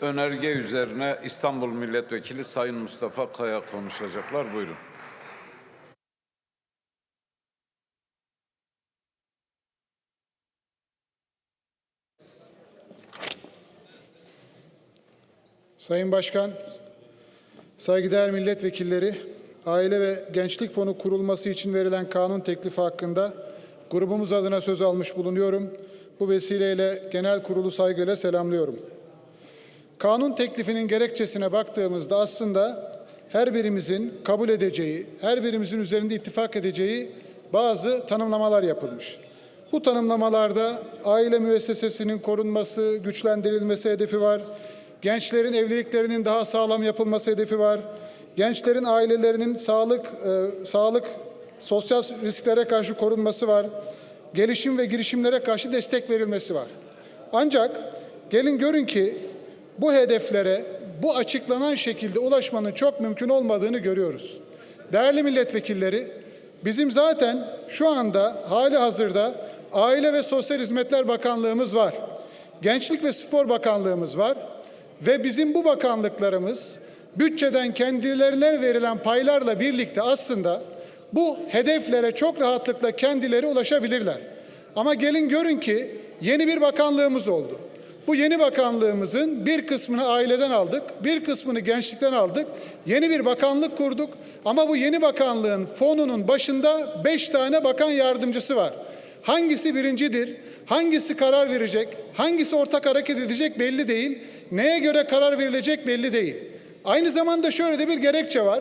Önerge üzerine İstanbul Milletvekili Sayın Mustafa Kaya konuşacaklar. Buyurun. Sayın Başkan, saygıdeğer milletvekilleri, Aile ve Gençlik Fonu kurulması için verilen kanun teklifi hakkında grubumuz adına söz almış bulunuyorum. Bu vesileyle genel kurulu saygıyla selamlıyorum. Kanun teklifinin gerekçesine baktığımızda aslında her birimizin kabul edeceği, her birimizin üzerinde ittifak edeceği bazı tanımlamalar yapılmış. Bu tanımlamalarda aile müessesesinin korunması, güçlendirilmesi hedefi var. Gençlerin evliliklerinin daha sağlam yapılması hedefi var. Gençlerin ailelerinin sağlık, e, sağlık, sosyal risklere karşı korunması var. Gelişim ve girişimlere karşı destek verilmesi var. Ancak gelin görün ki bu hedeflere bu açıklanan şekilde ulaşmanın çok mümkün olmadığını görüyoruz. Değerli milletvekilleri, bizim zaten şu anda hali hazırda Aile ve Sosyal Hizmetler Bakanlığımız var. Gençlik ve Spor Bakanlığımız var ve bizim bu bakanlıklarımız bütçeden kendilerine verilen paylarla birlikte aslında bu hedeflere çok rahatlıkla kendileri ulaşabilirler. Ama gelin görün ki yeni bir bakanlığımız oldu. Bu yeni bakanlığımızın bir kısmını aileden aldık, bir kısmını gençlikten aldık. Yeni bir bakanlık kurduk ama bu yeni bakanlığın fonunun başında beş tane bakan yardımcısı var. Hangisi birincidir, hangisi karar verecek, hangisi ortak hareket edecek belli değil. Neye göre karar verilecek belli değil. Aynı zamanda şöyle de bir gerekçe var.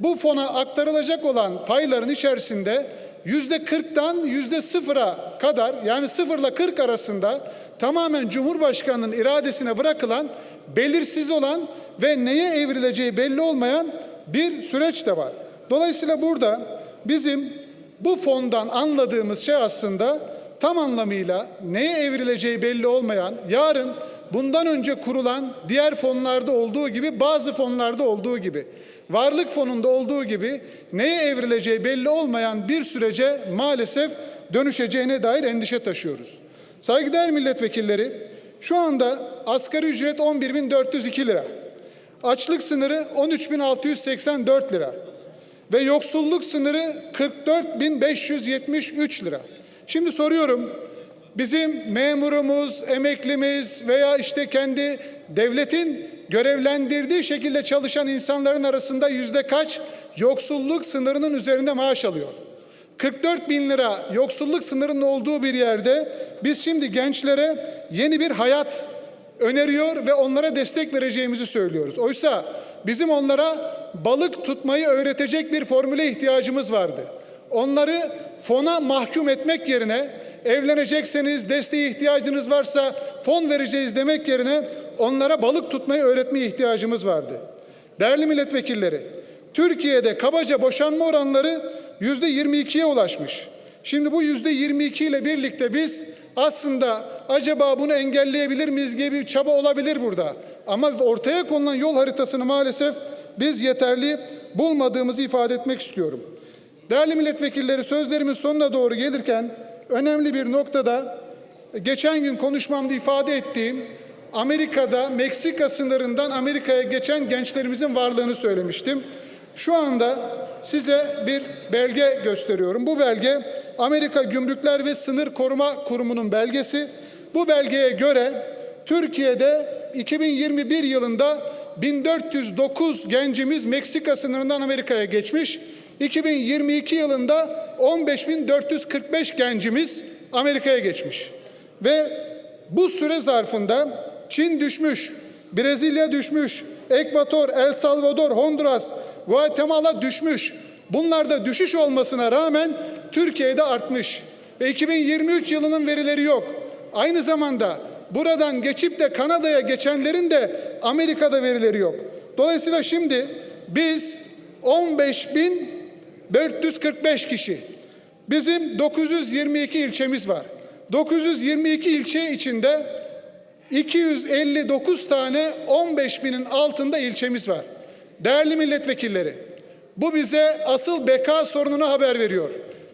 Bu fona aktarılacak olan payların içerisinde yüzde kırktan yüzde sıfıra kadar yani sıfırla kırk arasında tamamen Cumhurbaşkanı'nın iradesine bırakılan belirsiz olan ve neye evrileceği belli olmayan bir süreç de var. Dolayısıyla burada bizim bu fondan anladığımız şey aslında tam anlamıyla neye evrileceği belli olmayan, yarın bundan önce kurulan diğer fonlarda olduğu gibi bazı fonlarda olduğu gibi varlık fonunda olduğu gibi neye evrileceği belli olmayan bir sürece maalesef dönüşeceğine dair endişe taşıyoruz. Saygıdeğer milletvekilleri şu anda asgari ücret 11.402 lira. Açlık sınırı 13.684 lira ve yoksulluk sınırı 44.573 lira. Şimdi soruyorum bizim memurumuz, emeklimiz veya işte kendi devletin görevlendirdiği şekilde çalışan insanların arasında yüzde kaç yoksulluk sınırının üzerinde maaş alıyor? 44 bin lira yoksulluk sınırının olduğu bir yerde biz şimdi gençlere yeni bir hayat öneriyor ve onlara destek vereceğimizi söylüyoruz. Oysa bizim onlara balık tutmayı öğretecek bir formüle ihtiyacımız vardı. Onları fona mahkum etmek yerine evlenecekseniz desteğe ihtiyacınız varsa fon vereceğiz demek yerine onlara balık tutmayı öğretmeye ihtiyacımız vardı. Değerli milletvekilleri, Türkiye'de kabaca boşanma oranları yüzde 22'ye ulaşmış. Şimdi bu yüzde 22 ile birlikte biz aslında acaba bunu engelleyebilir miyiz gibi bir çaba olabilir burada. Ama ortaya konulan yol haritasını maalesef biz yeterli bulmadığımızı ifade etmek istiyorum. Değerli milletvekilleri sözlerimin sonuna doğru gelirken önemli bir noktada geçen gün konuşmamda ifade ettiğim Amerika'da Meksika sınırından Amerika'ya geçen gençlerimizin varlığını söylemiştim. Şu anda size bir belge gösteriyorum. Bu belge Amerika Gümrükler ve Sınır Koruma Kurumu'nun belgesi. Bu belgeye göre Türkiye'de 2021 yılında 1409 gencimiz Meksika sınırından Amerika'ya geçmiş. 2022 yılında 15.445 gencimiz Amerika'ya geçmiş. Ve bu süre zarfında Çin düşmüş, Brezilya düşmüş, Ekvator, El Salvador, Honduras, Guatemala düşmüş. Bunlarda düşüş olmasına rağmen Türkiye'de artmış. Ve 2023 yılının verileri yok. Aynı zamanda buradan geçip de Kanada'ya geçenlerin de Amerika'da verileri yok. Dolayısıyla şimdi biz 15.445 kişi Bizim 922 ilçemiz var. 922 ilçe içinde 259 tane 15 binin altında ilçemiz var. Değerli milletvekilleri, bu bize asıl beka sorununu haber veriyor.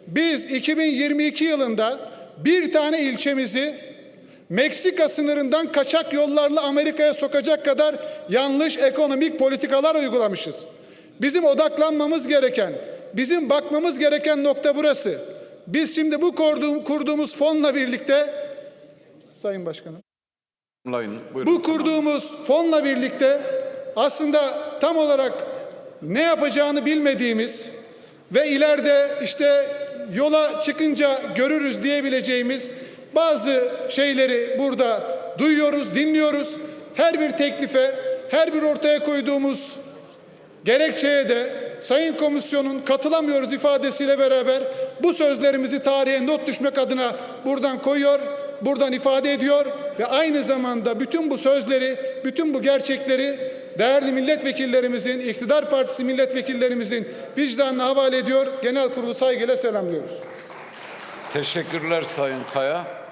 Biz 2022 yılında bir tane ilçemizi Meksika sınırından kaçak yollarla Amerika'ya sokacak kadar yanlış ekonomik politikalar uygulamışız. Bizim odaklanmamız gereken, bizim bakmamız gereken nokta burası. Biz şimdi bu kurduğum- kurduğumuz fonla birlikte Sayın Başkanım. Bu kurduğumuz fonla birlikte aslında tam olarak ne yapacağını bilmediğimiz ve ileride işte yola çıkınca görürüz diyebileceğimiz bazı şeyleri burada duyuyoruz, dinliyoruz. Her bir teklife, her bir ortaya koyduğumuz gerekçeye de Sayın Komisyon'un katılamıyoruz ifadesiyle beraber bu sözlerimizi tarihe not düşmek adına buradan koyuyor, buradan ifade ediyor ve aynı zamanda bütün bu sözleri, bütün bu gerçekleri değerli milletvekillerimizin, iktidar partisi milletvekillerimizin vicdanına havale ediyor. Genel kurulu saygıyla selamlıyoruz. Teşekkürler Sayın Kaya.